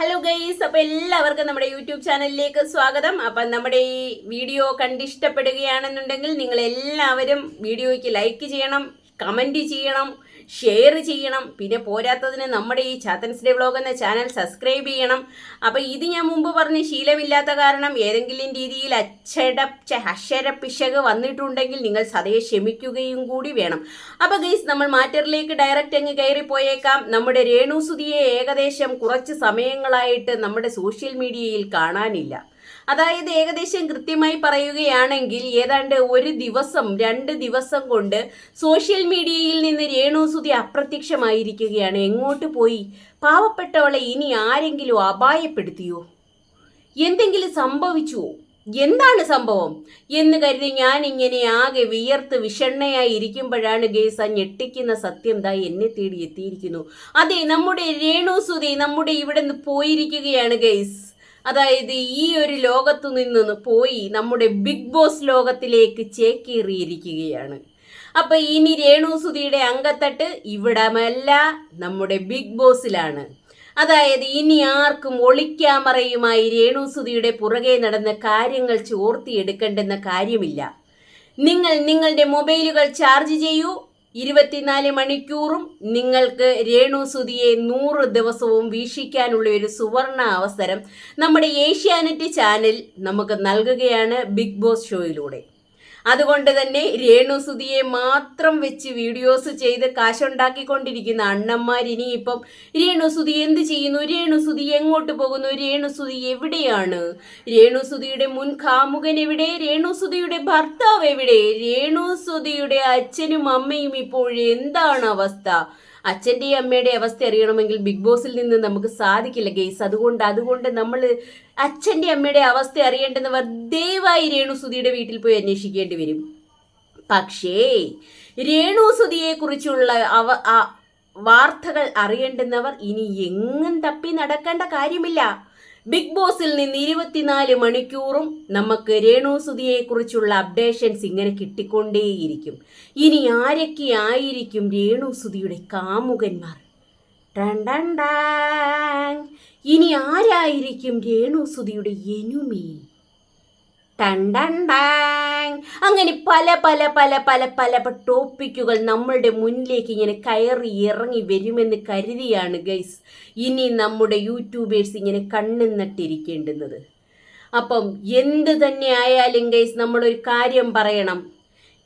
Hello guys അപ്പോൾ എല്ലാവർക്കും നമ്മുടെ യൂട്യൂബ് ചാനലിലേക്ക് സ്വാഗതം. അപ്പം നമ്മുടെ ഈ വീഡിയോ കണ്ടിഷ്ടപ്പെടുകയാണെന്നുണ്ടെങ്കിൽ നിങ്ങൾ എല്ലാവരും വീഡിയോയ്ക്ക് ലൈക്ക് ചെയ്യണം കമന്റ് ചെയ്യണം. ഷെയർ ചെയ്യണം. പിന്നെ പോരാത്തതിന് നമ്മുടെ ഈ ചാത്തൻസ് ഡേ എന്ന ചാനൽ സബ്സ്ക്രൈബ് ചെയ്യണം. അപ്പോൾ ഇത് ഞാൻ മുമ്പ് പറഞ്ഞ് ശീലമില്ലാത്ത കാരണം ഏതെങ്കിലും രീതിയിൽ അക്ഷര പിശക് വന്നിട്ടുണ്ടെങ്കിൽ നിങ്ങൾ സതയെ ക്ഷമിക്കുകയും കൂടി വേണം. അപ്പോൾ ഗൈസ് നമ്മൾ മാറ്ററിലേക്ക് ഡയറക്റ്റ് അങ്ങ് കയറി പോയേക്കാം. നമ്മുടെ രേണുസുതിയെ ഏകദേശം കുറച്ച് സമയങ്ങളായിട്ട് നമ്മുടെ സോഷ്യൽ മീഡിയയിൽ കാണാനില്ല. അതായത് ഏകദേശം കൃത്യമായി പറയുകയാണെങ്കിൽ ഏതാണ്ട് ഒരു ദിവസം രണ്ട് ദിവസം കൊണ്ട് സോഷ്യൽ മീഡിയയിൽ നിന്ന് രേണുസുതി അപ്രത്യക്ഷമായിരിക്കുകയാണ്. എങ്ങോട്ട് പോയി? പാവപ്പെട്ടവളെ ഇനി ആരെങ്കിലും അപായപ്പെടുത്തിയോ? എന്തെങ്കിലും സംഭവിച്ചുവോ? എന്താണ് സംഭവം? എന്ന് കരുതി ഞാൻ ഇങ്ങനെ ആകെ വിയർത്ത് വിഷണ്ണയായി ഇരിക്കുമ്പോഴാണ് ഗേസ് ഞെട്ടിക്കുന്ന സത്യം ദാ എന്നെ തേടി എത്തിയിരിക്കുന്നു. അതെ നമ്മുടെ രേണുസുതി നമ്മുടെ ഇവിടെ നിന്ന് പോയിരിക്കുകയാണ് ഗേസ്. അതായത് ഈ ഒരു ലോകത്തു നിന്ന് പോയി നമ്മുടെ ബിഗ് ബോസ് ലോകത്തിലേക്ക് ചേക്കേറിയിരിക്കുകയാണ്. അപ്പൊ ഇനി രേണു സുധിയുടെ അങ്കത്തട്ട് ഇവിടമല്ല നമ്മുടെ ബിഗ് ബോസിലാണ്. അതായത് ഇനി ആർക്കും ഒളിക്യാമറയുമായി രേണുസുതിയുടെ പുറകെ നടന്ന കാര്യങ്ങൾ ചോർത്തിയെടുക്കേണ്ടെന്ന കാര്യമില്ല. നിങ്ങൾ നിങ്ങളുടെ മൊബൈലുകൾ ചാർജ് ചെയ്യൂ ഇരുപത്തിനാല് മണിക്കൂറും നിങ്ങൾക്ക് രേണുസുതിയെ നൂറ് ദിവസവും വീക്ഷിക്കാനുള്ള ഒരു സുവർണ അവസരം നമ്മുടെ ഏഷ്യാനെറ്റ് ചാനൽ നമുക്ക് നൽകുകയാണ് ബിഗ് ബോസ് ഷോയിലൂടെ. അതുകൊണ്ട് തന്നെ രേണുസുതിയെ മാത്രം വെച്ച് വീഡിയോസ് ചെയ്ത് കാശുണ്ടാക്കിക്കൊണ്ടിരിക്കുന്ന അണ്ണന്മാർ ഇനിയിപ്പം രേണുസുതി എന്ത് ചെയ്യുന്നു? രേണുസുതി എങ്ങോട്ട് പോകുന്നു? രേണുസുതി എവിടെയാണ്? രേണുസുതിയുടെ മുൻ കാമുകൻ എവിടെ? രേണുസുതിയുടെ ഭർത്താവ് എവിടെ? രേണുസുതിയുടെ അച്ഛനും അമ്മയും ഇപ്പോൾ എന്താണ് അവസ്ഥ? അച്ഛന്റെയും അമ്മയുടെ അവസ്ഥ അറിയണമെങ്കിൽ ബിഗ് ബോസിൽ നിന്ന് നമുക്ക് സാധിക്കില്ല ഗെയ്സ്. അതുകൊണ്ട് അതുകൊണ്ട് നമ്മൾ അച്ഛന്റെ അമ്മയുടെ അവസ്ഥ അറിയേണ്ടെന്നവർ ദയവായി രേണു സുധിയുടെ വീട്ടിൽ പോയി അന്വേഷിക്കേണ്ടി വരും. പക്ഷേ രേണുസുതിയെ കുറിച്ചുള്ള അവ വാർത്തകൾ അറിയേണ്ടുന്നവർ ഇനി എങ്ങും തപ്പി നടക്കേണ്ട കാര്യമില്ല. ബിഗ് ബോസിൽ നിന്ന് ഇരുപത്തിനാല് മണിക്കൂറും നമുക്ക് രേണുസുതിയെ കുറിച്ചുള്ള അപ്ഡേഷൻസ് ഇങ്ങനെ കിട്ടിക്കൊണ്ടേയിരിക്കും. ഇനി ആരൊക്കെ ആയിരിക്കും രേണുസുതിയുടെ കാമുകന്മാർ? ഇനി ആരായിരിക്കും രേണുസുതിയുടെ എനുമി? അങ്ങനെ പല പല പല പല പല ടോപ്പിക്കുകൾ നമ്മളുടെ മുന്നിലേക്ക് ഇങ്ങനെ കയറി ഇറങ്ങി വരുമെന്ന് കരുതിയാണ് ഗൈസ് ഇനി നമ്മുടെ യൂട്യൂബേഴ്സ് ഇങ്ങനെ കണ്ണും നട്ടിരിക്കേണ്ടുന്നത്. അപ്പം എന്ത് തന്നെ ആയാലും ഗൈസ് നമ്മളൊരു കാര്യം പറയണം.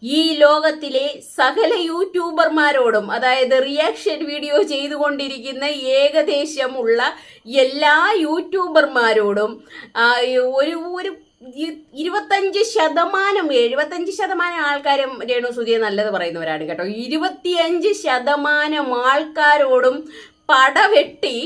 ഈ ലോകത്തിലെ സകല യൂട്യൂബർമാരോടും അതായത് റിയാക്ഷൻ വീഡിയോ ചെയ്തുകൊണ്ടിരിക്കുന്ന ഏകദേശമുള്ള എല്ലാ യൂട്യൂബർമാരോടും ഒരു ഒരു ഇരുപത്തഞ്ച് ശതമാനം എഴുപത്തഞ്ച് ശതമാനം ആൾക്കാരും രേണു സുധിയെ നല്ലത് പറയുന്നവരാണ് കേട്ടോ. ഇരുപത്തിയഞ്ച് ശതമാനം ആൾക്കാരോടും പടവെട്ടി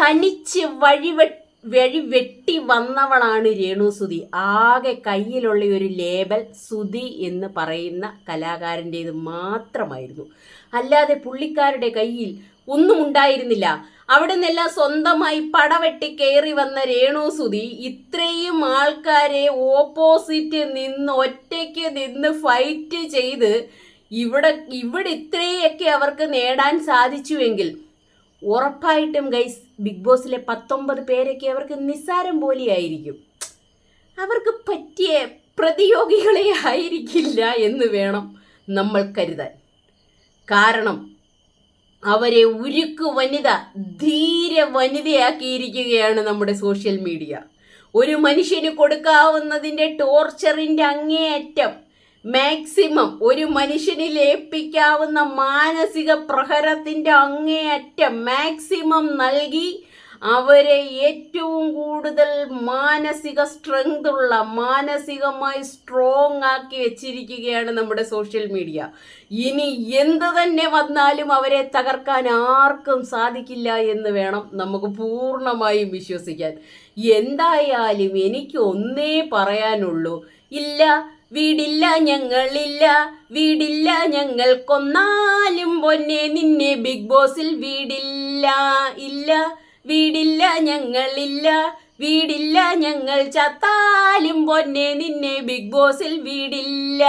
തനിച്ച് വഴിവെ വഴി വെട്ടി വന്നവളാണ് രേണു സുധി. ആകെ കയ്യിലുള്ള ഒരു ലേബൽ സുധി എന്ന് പറയുന്ന കലാകാരന്റേത് മാത്രമായിരുന്നു. അല്ലാതെ പുള്ളിക്കാരുടെ കയ്യിൽ ഒന്നും ഉണ്ടായിരുന്നില്ല. അവിടെ നിന്നെല്ലാം സ്വന്തമായി പടവെട്ടി കയറി വന്ന രേണു സുധി ഇത്രയും ആൾക്കാരെ ഓപ്പോസിറ്റ് നിന്ന് ഒറ്റയ്ക്ക് നിന്ന് ഫൈറ്റ് ചെയ്ത് ഇവിടെ ഇവിടെ ഇത്രയൊക്കെ അവർക്ക് നേടാൻ സാധിച്ചുവെങ്കിൽ ഉറപ്പായിട്ടും ഗൈസ് ബിഗ് ബോസിലെ പത്തൊമ്പത് പേരൊക്കെ അവർക്ക് നിസ്സാരം പോലെയായിരിക്കും. അവർക്ക് പറ്റിയ പ്രതിയോഗികളെ ആയിരിക്കില്ല എന്ന് വേണം നമ്മൾ കരുതാൻ. കാരണം അവരെ ഉരുക്ക് വനിത ധീര വനിതയാക്കിയിരിക്കുകയാണ് നമ്മുടെ സോഷ്യൽ മീഡിയ. ഒരു മനുഷ്യന് കൊടുക്കാവുന്നതിന്റെ ടോർച്ചറിന്റെ അങ്ങേയറ്റം മാക്സിമം ഒരു മനുഷ്യനിൽ ഏൽപ്പിക്കാവുന്ന മാനസിക പ്രഹരത്തിന്റെ അങ്ങേയറ്റം മാക്സിമം നൽകി അവരെ ഏറ്റവും കൂടുതൽ മാനസിക സ്ട്രെങ്ത് ഉള്ള മാനസികമായി സ്ട്രോങ് ആക്കി വെച്ചിരിക്കുകയാണ് നമ്മുടെ സോഷ്യൽ മീഡിയ ഇനി എന്ത് തന്നെ വന്നാലും അവരെ തകർക്കാൻ ആർക്കും സാധിക്കില്ല എന്ന് വേണം നമുക്ക് പൂർണമായും വിശ്വസിക്കാൻ. എന്തായാലും എനിക്ക് ഒന്നേ പറയാനുള്ളൂ. ഇല്ല വീടില്ല ഞങ്ങളില്ല. വീടില്ല ഞങ്ങൾക്കൊന്നാലും പൊന്നെ നിന്നെ ബിഗ് ബോസിൽ വീടില്ല. ഇല്ല വീടില്ല ഞങ്ങളില്ല. വീടില്ല ഞങ്ങൾ ചത്താലും പൊന്നെ നിന്നെ ബിഗ് ബോസിൽ വീടില്ല.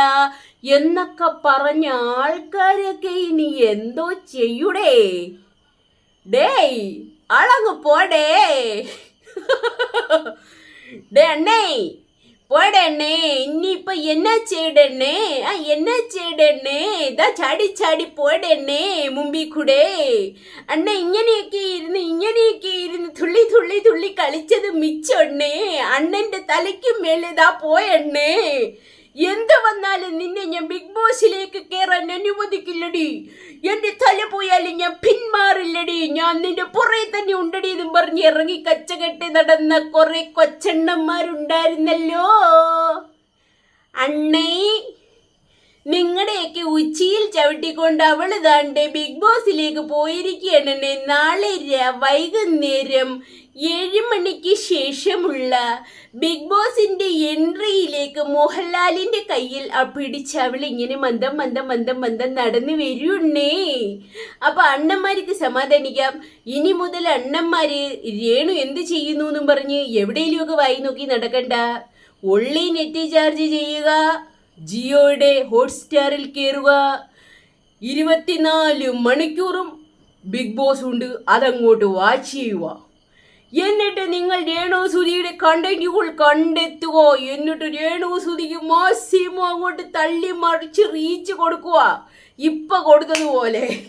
എന്നൊക്കെ പറഞ്ഞ ആൾക്കാരൊക്കെ ഇനി എന്തോ ചെയ്യൂടേ? ഡേയ് അളങ്ങ് പോടേ. ഡേ അണ്ണേ പോടണ്ണേ ഇനിയിപ്പൊ എന്നാ ചെയ്യടണ്ണേ ആ എന്നാ ചെയ്യടണ്ണേ ഇതാ ചാടി ചാടി പോടണ്ണേ മുമ്പിൽ കൂടെ അണ്ണ ഇങ്ങനെയൊക്കെ ഇരുന്ന് ഇങ്ങനെയൊക്കെ ഇരുന്ന് തുള്ളി തുള്ളി തുള്ളി കളിച്ചത് മിച്ചണ്ണേ അണ്ണന്റെ തലയ്ക്കും മേലെ ഇതാ പോയണ്ണേ എന്ത് വന്നാലും നിന്നെ ഞാൻ ബിഗ് ബോസിലേക്ക് കയറാൻ അനുവദിക്കില്ലടി എന്റെ തല പോയാലും ഞാൻ പിന്മാറില്ലടി ഞാൻ നിന്റെ പുറകെ തന്നെ ഉണ്ടടി എന്നും പറഞ്ഞ് ഇറങ്ങി കച്ചകെട്ടി നടന്ന കുറെ കൊച്ചണ്ണന്മാരുണ്ടായിരുന്നല്ലോ. അണ്ണേ നിങ്ങളുടെയൊക്കെ ഉച്ചിയിൽ ചവിട്ടിക്കൊണ്ട് അവൾ താണ്ട് ബിഗ് ബോസിലേക്ക് പോയിരിക്കുകയാണെന്നെ നാളെ വൈകുന്നേരം ഏഴ് മണിക്ക് ശേഷമുള്ള ബിഗ് ബോസിന്റെ എൻട്രിയിലേക്ക് മോഹൻലാലിന്റെ കയ്യിൽ ആ പിടിച്ച് അവൾ ഇങ്ങനെ മന്ദം മന്ദം മന്ദം മന്ദം നടന്നു വരുന്നേ. അപ്പൊ അണ്ണന്മാർക്ക് സമാധാനിക്കാം. ഇനി മുതൽ അണ്ണന്മാര് രേണു എന്ത് ചെയ്യുന്നു? എന്നും പറഞ്ഞ് എവിടെയെങ്കിലുമൊക്കെ വായി നോക്കി നടക്കണ്ട. ഉള്ളി നെറ്റ് ചാർജ് ചെയ്യുക. ജിയോയുടെ ഹോട്ട്സ്റ്റാറിൽ കയറുക ഇരുപത്തിനാല് മണിക്കൂറും ബിഗ് ബോസ് ഉണ്ട്. അതങ്ങോട്ട് വാച്ച് ചെയ്യുക. എന്നിട്ട് നിങ്ങൾ രേണു സുധിയുടെ കണ്ടന്റുകൾ കണ്ടെത്തുക. എന്നിട്ട് രേണു സുധിക്ക് മാക്സിമം അങ്ങോട്ട് തള്ളി മറിച്ച് റീച്ച് കൊടുക്കുക. ഇപ്പൊ കൊടുത്തതുപോലെ.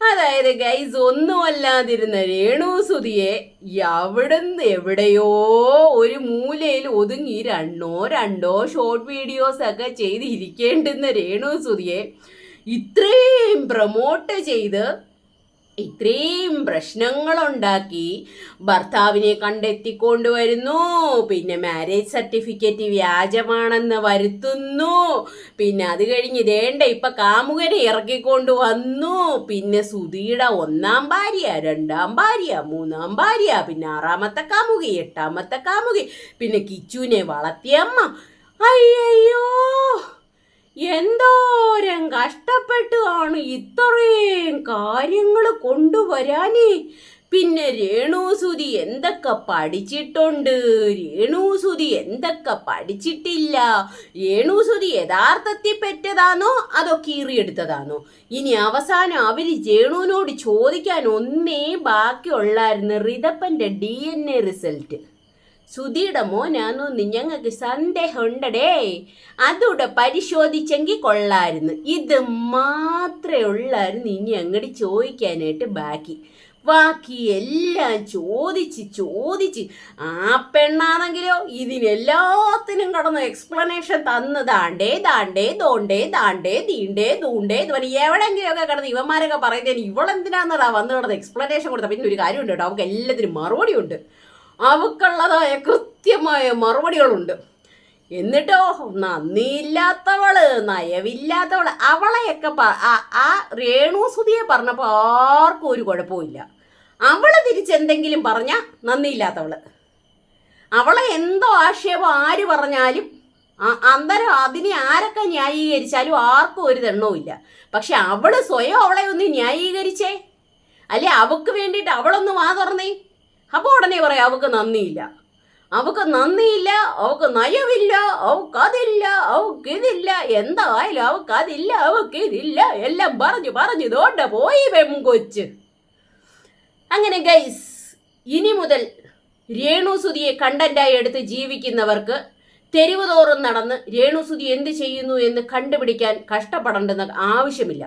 അതായത് ഗൈസ് ഒന്നുമല്ലാതിരുന്ന രേണു എവിടുന്ന് എവിടെയോ ഒരു മൂലയിൽ ഒതുങ്ങി രണ്ടോ രണ്ടോ ഷോർട്ട് വീഡിയോസ് ഒക്കെ ചെയ്ത് ഇരിക്കേണ്ടുന്ന രേണു സുധിയെ ഇത്രയും പ്രൊമോട്ട് ചെയ്ത് ഇത്രയും പ്രശ്നങ്ങളുണ്ടാക്കി ഭർത്താവിനെ കണ്ടെത്തിക്കൊണ്ടുവരുന്നു പിന്നെ മാരേജ് സർട്ടിഫിക്കറ്റ് വ്യാജമാണെന്ന് വരുത്തുന്നു. പിന്നെ അത് കഴിഞ്ഞ് ഇതേണ്ട ഇപ്പൊ കാമുകനെ ഇറക്കിക്കൊണ്ട് വന്നു. പിന്നെ സുധിയുടെ ഒന്നാം ഭാര്യ രണ്ടാം ഭാര്യ മൂന്നാം ഭാര്യ പിന്നെ ആറാമത്തെ കാമുകി എട്ടാമത്തെ കാമുകി പിന്നെ കിച്ചുവിനെ വളർത്തിയമ്മ അയ്യോ എന്തോരം കഷ്ടപ്പെട്ടു ആണ് ഇത്രയും കാര്യങ്ങൾ കൊണ്ടുവരാനേ? പിന്നെ രേണുസുതി എന്തൊക്കെ പഠിച്ചിട്ടുണ്ട്? രേണുസുതി എന്തൊക്കെ പഠിച്ചിട്ടില്ല? രേണുസുതി യഥാർത്ഥത്തിൽ പെറ്റതാണോ? അതോ കീറിയെടുത്തതാണോ? ഇനി അവസാനം അവർ രേണുവിനോട് ചോദിക്കാൻ ഒന്നേ ബാക്കിയുള്ളായിരുന്നു റിതപ്പന്റെ ഡി എൻ എ റിസൾട്ട്. സുധിയുടെ മോനാന്നൊന്ന് ഞങ്ങൾക്ക് സന്ദേഹമുണ്ടടേ അതൂടെ പരിശോധിച്ചെങ്കിൽ കൊള്ളായിരുന്നു. ഇത് മാത്രമേ ഉള്ളായിരുന്നു ഇനി അങ്ങോട്ട് ചോദിക്കാനായിട്ട് ബാക്കി. ബാക്കി എല്ലാം ചോദിച്ച് ചോദിച്ച് ആ പെണ്ണാണെങ്കിലോ ഇതിനെല്ലാത്തിനും കടന്ന് എക്സ്പ്ലനേഷൻ തന്ന് ദാണ്ടേ ദാണ്ടേ ദോണ്ടേ ദാണ്ടേ ദീണ്ടേ ദൂണ്ടേ എന്ന് പറഞ്ഞ് എവിടെയെങ്കിലുമൊക്കെ കിടന്ന് ഇവന്മാരൊക്കെ പറയുന്നതിന് ഇവളെന്തിനാന്നടാ വന്ന് കിടന്ന് എക്സ്പ്ലനേഷൻ കൊടുത്ത? പിന്നെ ഒരു കാര്യമുണ്ട് കേട്ടോ അവൾക്ക് എല്ലാത്തിനും മറുപടിയുണ്ട്. അവക്കുള്ളതായ കൃത്യമായ മറുപടികളുണ്ട്. എന്നിട്ടോ നന്ദിയില്ലാത്തവൾ നയവില്ലാത്തവൾ അവളെയൊക്കെ ആ- രേണു രേണുസുതിയെ പറഞ്ഞപ്പോൾ ആർക്കും ഒരു കുഴപ്പമില്ല അവൾ തിരിച്ചെന്തെങ്കിലും പറഞ്ഞ നന്ദിയില്ലാത്തവൾ. അവളെ എന്തോ ആക്ഷേപം ആര് പറഞ്ഞാലും ആ- അന്നേരം അതിനെ ആരൊക്കെ ന്യായീകരിച്ചാലും ആർക്കും ഒരു തെണ്ണവുമില്ല പക്ഷെ അവൾ സ്വയം അവളെ ഒന്ന് ന്യായീകരിച്ചേ. അല്ലെ അവക്ക് വേണ്ടിയിട്ട് അവളൊന്ന് വാ തുറന്നേ. അപ്പോൾ ഉടനെ പറയാം അവക്ക് നന്ദിയില്ല. അവക്ക് നന്ദിയില്ല അവക്ക് നയമില്ല അവക്ക് അതില്ല അവക്ക് ഇതില്ല എന്തായാലും അവക്ക് അതില്ല അവക്ക് ഇതില്ല എല്ലാം പറഞ്ഞു പറഞ്ഞു ഇതോണ്ട പോയി പെങ്കൊച്ച് അങ്ങനെ ഗൈസ് ഇനി മുതൽ രേണുസുതിയെ കണ്ടന്റായി എടുത്ത് ജീവിക്കുന്നവർക്ക് തെരുവ് തോറും നടന്ന് രേണുസുതി എന്ത് ചെയ്യുന്നു എന്ന് കണ്ടുപിടിക്കാൻ കഷ്ടപ്പെടേണ്ടെന്ന് ആവശ്യമില്ല.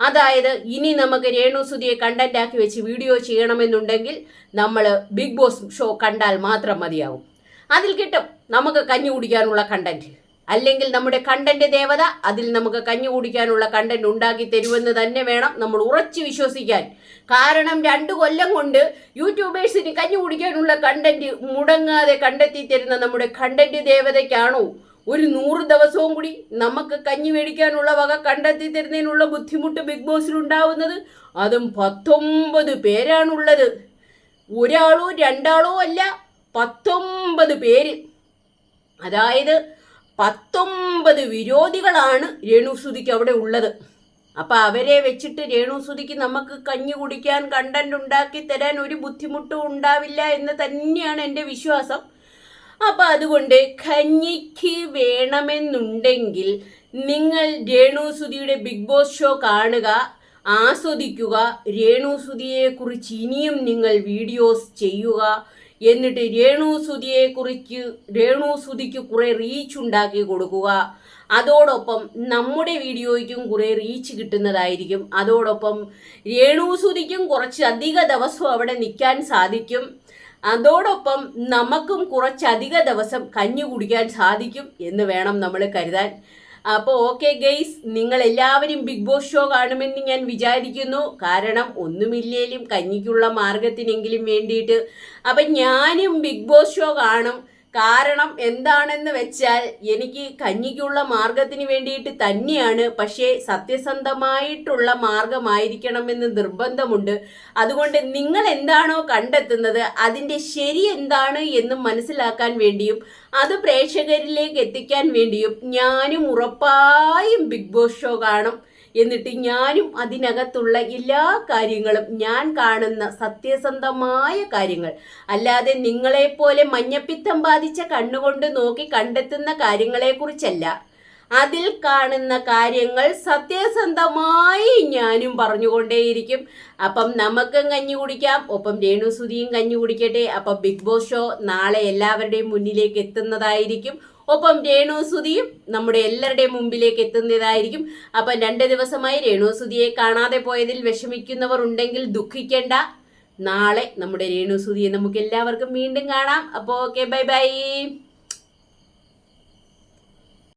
അതായത് ഇനി നമുക്ക് രേണുസുതിയെ കണ്ടന്റ് ആക്കി വെച്ച് വീഡിയോ ചെയ്യണമെന്നുണ്ടെങ്കിൽ നമ്മൾ ബിഗ് ബോസ് ഷോ കണ്ടാൽ മാത്രം മതിയാവും. അതിൽ കിട്ടും നമുക്ക് കഞ്ഞി കുടിക്കാനുള്ള കണ്ടന്റ് അല്ലെങ്കിൽ നമ്മുടെ കണ്ടന്റ് ദേവത അതിൽ നമുക്ക് കഞ്ഞി കുടിക്കാനുള്ള കണ്ടന്റ് ഉണ്ടാക്കി തരുമെന്ന് തന്നെ വേണം നമ്മൾ ഉറച്ചു വിശ്വസിക്കാൻ. കാരണം രണ്ടു കൊല്ലം കൊണ്ട് യൂട്യൂബേഴ്സിന് കഞ്ഞി കുടിക്കാനുള്ള കണ്ടന്റ് മുടങ്ങാതെ കണ്ടെത്തി തരുന്ന നമ്മുടെ കണ്ടന്റ് ദേവതയ്ക്കാണോ? ഒരു നൂറ് ദിവസവും കൂടി നമുക്ക് കഞ്ഞി മേടിക്കാനുള്ള വക കണ്ടെത്തി തരുന്നതിനുള്ള ബുദ്ധിമുട്ട് ബിഗ് ബോസിൽ ഉണ്ടാവുന്നത് അതും പത്തൊമ്പത് പേരാണുള്ളത്. ഒരാളോ രണ്ടാളോ അല്ല പത്തൊമ്പത് പേര്. അതായത് പത്തൊമ്പത് വിരോധികളാണ് രേണുസുതിക്ക് അവിടെ ഉള്ളത്. അപ്പം അവരെ വെച്ചിട്ട് രേണുസുതിക്ക് നമുക്ക് കഞ്ഞി കുടിക്കാൻ കണ്ടന്റ് ഉണ്ടാക്കി തരാൻ ഒരു ബുദ്ധിമുട്ടും ഉണ്ടാവില്ല എന്ന് തന്നെയാണ് എന്റെ വിശ്വാസം. അപ്പം അതുകൊണ്ട് കഞ്ഞിക്ക് വേണമെന്നുണ്ടെങ്കിൽ നിങ്ങൾ രേണുസുതിയുടെ ബിഗ് ബോസ് ഷോ കാണുക ആസ്വദിക്കുക. രേണുസുതിയെക്കുറിച്ച് ഇനിയും നിങ്ങൾ വീഡിയോസ് ചെയ്യുക. എന്നിട്ട് രേണുസുതിയെക്കുറിച്ച് രേണുസുതിക്ക് കുറേ റീച്ച് ഉണ്ടാക്കി കൊടുക്കുക. അതോടൊപ്പം നമ്മുടെ വീഡിയോയ്ക്കും കുറേ റീച്ച് കിട്ടുന്നതായിരിക്കും. അതോടൊപ്പം രേണുസുതിക്കും കുറച്ച് അധിക ദിവസം അവിടെ നിൽക്കാൻ സാധിക്കും. അതോടൊപ്പം നമുക്കും കുറച്ചധിക ദിവസം കഞ്ഞി കുടിക്കാൻ സാധിക്കും എന്ന് വേണം നമ്മൾ കരുതാൻ. അപ്പോൾ ഓക്കെ ഗെയ്സ് നിങ്ങൾ എല്ലാവരും ബിഗ് ബോസ് ഷോ കാണുമെന്ന് ഞാൻ വിചാരിക്കുന്നു. കാരണം ഒന്നുമില്ലേലും കഞ്ഞിക്കുള്ള മാർഗത്തിനെങ്കിലും വേണ്ടിയിട്ട്. അപ്പം ഞാനും ബിഗ് ബോസ് ഷോ കാണും. കാരണം എന്താണെന്ന് വെച്ചാൽ എനിക്ക് കഞ്ഞിക്കുള്ള മാർഗത്തിന് വേണ്ടിയിട്ട് തന്നെയാണ് പക്ഷേ സത്യസന്ധമായിട്ടുള്ള മാർഗമായിരിക്കണമെന്ന് നിർബന്ധമുണ്ട്. അതുകൊണ്ട് നിങ്ങൾ എന്താണോ കണ്ടെത്തുന്നത് അതിന്റെ ശരി എന്താണ് എന്ന് മനസ്സിലാക്കാൻ വേണ്ടിയും അത് പ്രേക്ഷകരിലേക്ക് എത്തിക്കാൻ വേണ്ടിയും ഞാനും ഉറപ്പായും ബിഗ് ബോസ് ഷോ കാണും. എന്നിട്ട് ഞാനും അതിനകത്തുള്ള എല്ലാ കാര്യങ്ങളും ഞാൻ കാണുന്ന സത്യസന്ധമായ കാര്യങ്ങൾ. അല്ലാതെ നിങ്ങളെപ്പോലെ മഞ്ഞപ്പിത്തം ബാധിച്ച കണ്ണുകൊണ്ട് നോക്കി കണ്ടെത്തുന്ന കാര്യങ്ങളെക്കുറിച്ചല്ല. അതിൽ കാണുന്ന കാര്യങ്ങൾ സത്യസന്ധമായി ഞാനും പറഞ്ഞുകൊണ്ടേയിരിക്കും. അപ്പം നമുക്കും കഞ്ഞി കുടിക്കാം. ഒപ്പം രേണുസുതിയും കഞ്ഞി കുടിക്കട്ടെ. അപ്പം ബിഗ് ബോസ് ഷോ നാളെ എല്ലാവരുടെയും മുന്നിലേക്ക് എത്തുന്നതായിരിക്കും. ഒപ്പം രേണുസുതിയും നമ്മുടെ എല്ലാവരുടെയും മുമ്പിലേക്ക് എത്തുന്നതായിരിക്കും. അപ്പം രണ്ട് ദിവസമായി രേണുസുതിയെ കാണാതെ പോയതിൽ വിഷമിക്കുന്നവർ ഉണ്ടെങ്കിൽ ദുഃഖിക്കേണ്ട. നാളെ നമ്മുടെ രേണുസുതിയെ നമുക്ക് എല്ലാവർക്കും വീണ്ടും കാണാം. അപ്പോൾ ഓക്കെ ബൈ ബൈ